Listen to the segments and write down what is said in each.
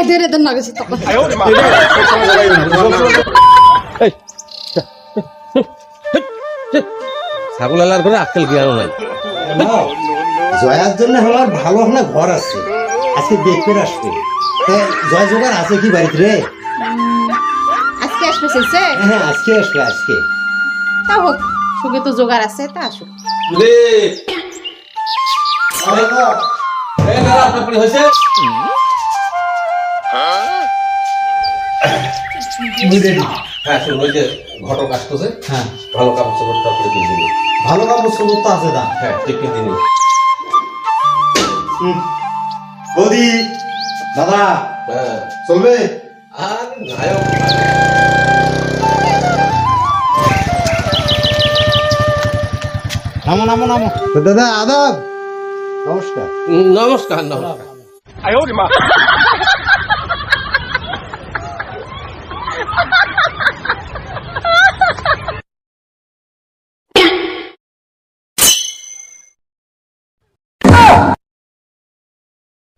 এই ধরে দেন না গেছে তখন ছাগল আলার করে আক্কেল জ্ঞানও নাই? জয়ার জন্য আমার ভালো একটা ঘর আছে। আজকে দেখতে আসবে। জয় জোগাড় আছে কি বাড়িতে রে? আজকে আসবে সে হ্যাঁ আজকে আসবে আজকে। তা হোক সুখে তো জোগাড় আছে তা আসুক। হ্যাঁ শুন ওই যে ঘটক আসতেছে। হ্যাঁ। ভালো কাপড় চোপড় তারপরে দিয়ে দিবি ভালো কাপড় সবুজ তো আছে দা হ্যাঁ টিপি দিবি বৌদি দাদা হ্যাঁ। চলবে? আর নায়ক নামো নামো নামো। দাদা আদাব। নমস্কার। নমস্কার নমস্কার।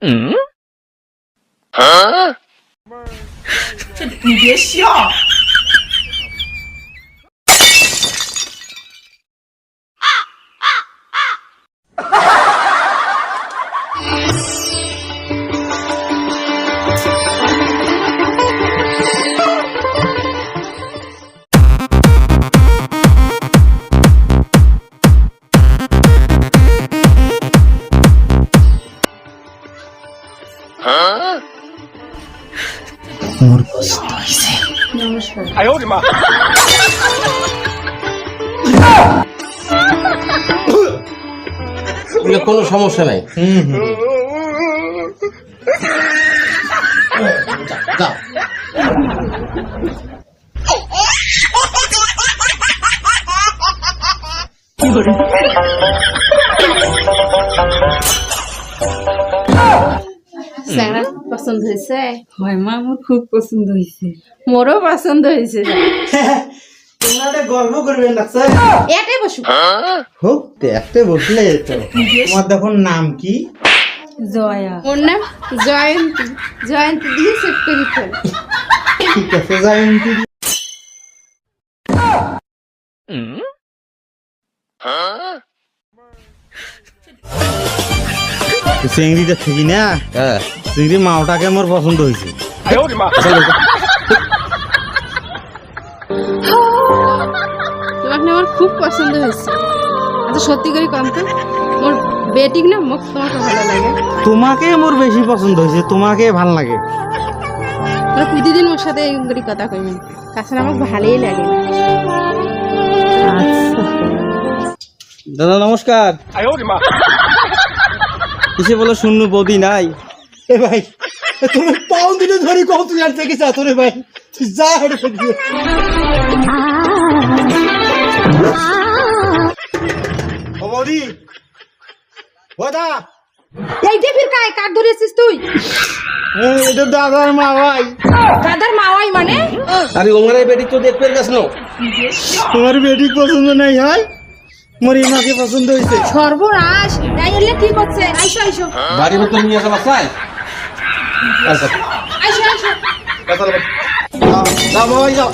嗯，这你别笑。বলে কোনো সমস্যা নাই। হুম হুম পছন্দ হয়েছে হয় মা আমার খুব পছন্দ হয়েছে মোরও পছন্দ হয়েছে গল্প করবেন না এটাই বসুক হোক দেখতে বসলে তো তোমার দেখুন নাম কি? জয়া। ওর নাম জয়ন্তী। জয়ন্তী দিয়ে সেভ করি ফেল ঠিক আছে জয়ন্তী চিংড়িটা থেকে না? হ্যাঁ চিংড়ি মাওটাকে আমার পছন্দ হয়েছে তোমাকে না আমার খুব পছন্দ হয়েছে। আচ্ছা সত্যি করে কম তো। মোর বেটিক না মুখ তোমাকে ভালো লাগে। তোমাকে মোর বেশি পছন্দ হয়েছে তোমাকে ভালো লাগে। তোরা প্রতিদিন ওর সাথে এই করে কথা কইবেন তাছাড়া আমাকে ভালোই লাগে। দাদা নমস্কার। কিসে বলো শূন্য বৌদি নাই? এ ভাই তুমি পাও দিলে ধরি কত তুই আর থেকে চাতো রে ভাই তুই যা হেঁটে ফেলবি। ও বৌদি ও দা এইটা ফির কায় কার ধরেছিস তুই? এটা দাদার মা ভাই দাদার মাওয়াই মানে? আরে ওমারে বেটি তো দেখতে গেছ না তোমার বেটি পছন্দ নাই হয় মোর ইমাকে পছন্দ হয়েছে সর্বনাশ। এই এলে কি করছে? আইসো আইসো। ভিতর নিয়ে আসা বাসায় আচ্ছা আইসো যাও যাও